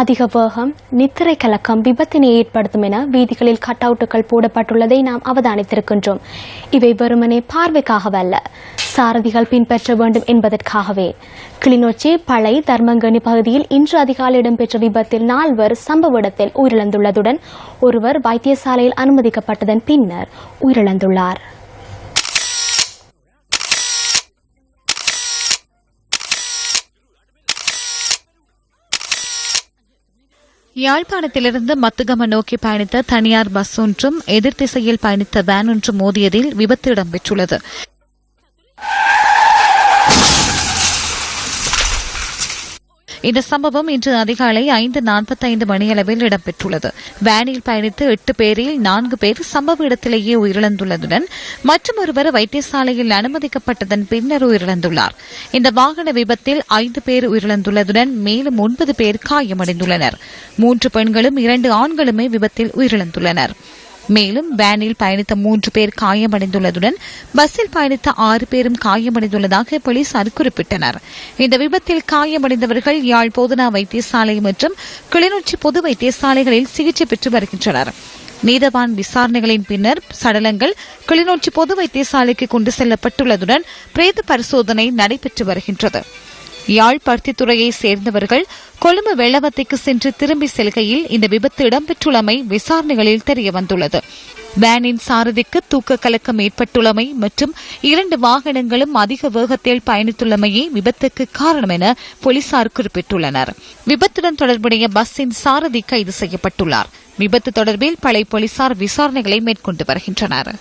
அதிக வேகம் நித்திரை கலக்கம் விபத்தினை ஏற்படுத்தும் என வீதிகளில் கட் அவுட்டுகள் போடப்பட்டுள்ளதை நாம் அவதானித்திருக்கின்றோம். இவை வெறுமனே பார்வைக்காகவல்ல. சாரதிகள் பின்பற்ற வேண்டும் என்பதற்காகவே. கிளிநொச்சி பழை தர்மங்கனி பகுதியில் இன்று அதிகாலை இடம்பெற்ற விபத்தில் நால்வர் சம்பவ இடத்தில் உயிரிழந்துள்ளதுடன் ஒருவர் வைத்தியசாலையில் அனுமதிக்கப்பட்டதன் பின்னர் உயிரிழந்துள்ளார். யாழ்ப்பாணத்திலிருந்து மத்துகம நோக்கி பயணித்த தனியார் பஸ் ஒன்றும் எதிர் திசையில் பயணித்த வேன் ஒன்றும் மோதியதில் விபத்து இடம்பெற்றுள்ளது. இந்த சம்பவம் இன்று அதிகாலை ஐந்து நாற்பத்தைந்து மணியளவில் இடம்பெற்றுள்ளது. வேனில் பயணித்த எட்டு பேரில் நான்கு பேர் சம்பவ இடத்திலேயே உயிரிழந்துள்ளதுடன் மற்றொருவர் வைத்தியசாலையில் அனுமதிக்கப்பட்டதன் பின்னர் உயிரிழந்துள்ளார். இந்த வாகன விபத்தில் ஐந்து பேர் உயிரிழந்துள்ளதுடன் மேலும் ஒன்பது பேர் காயமடைந்துள்ளனர். மூன்று பெண்களும் இரண்டு ஆண்களுமே விபத்தில் உயிரிழந்துள்ளனர். மேலும் வேனில் பயணித்த மூன்று பேர் காயமடைந்துள்ளதுடன் பஸ்ஸில் பயணித்த ஆறு பேரும் காயமடைந்துள்ளதாக போலீசார் குறிப்பிட்டனர். இந்த விபத்தில் காயமடைந்தவர்கள் யாழ் போதனா வைத்தியசாலை மற்றும் கிளிநொச்சி பொது வைத்தியசாலைகளில் சிகிச்சை பெற்று வருகின்றனர். நீதவான் விசாரணைகளின் பின்னர் சடலங்கள் கிளிநொச்சி பொது வைத்தியசாலைக்கு கொண்டு செல்லப்பட்டுள்ளதுடன் பிரேத பரிசோதனை நடைபெற்று வருகின்றது. யாழ் பருத்தித்துறையைச் சேர்ந்தவர்கள் கொழும்பு வெள்ளவத்தைக்கு சென்று திரும்பி செல்கையில் இந்த விபத்து இடம்பெற்றுள்ளமை விசாரணைகளில் தெரியவந்துள்ளது. வேனின் சாரதிக்கு தூக்க கலக்கம் ஏற்பட்டுள்ளமை மற்றும் இரண்டு வாகனங்களும் அதிக வேகத்தில் பயணித்துள்ளமையே விபத்துக்கு காரணம் என போலீசார் குறிப்பிட்டுள்ளனர். விபத்துடன் தொடர்புடைய பஸ்ஸின் சாரதி கைது செய்யப்பட்டுள்ளார். விபத்து தொடர்பில் பழைய போலீசார் விசாரணைகளை மேற்கொண்டு வருகின்றனர்.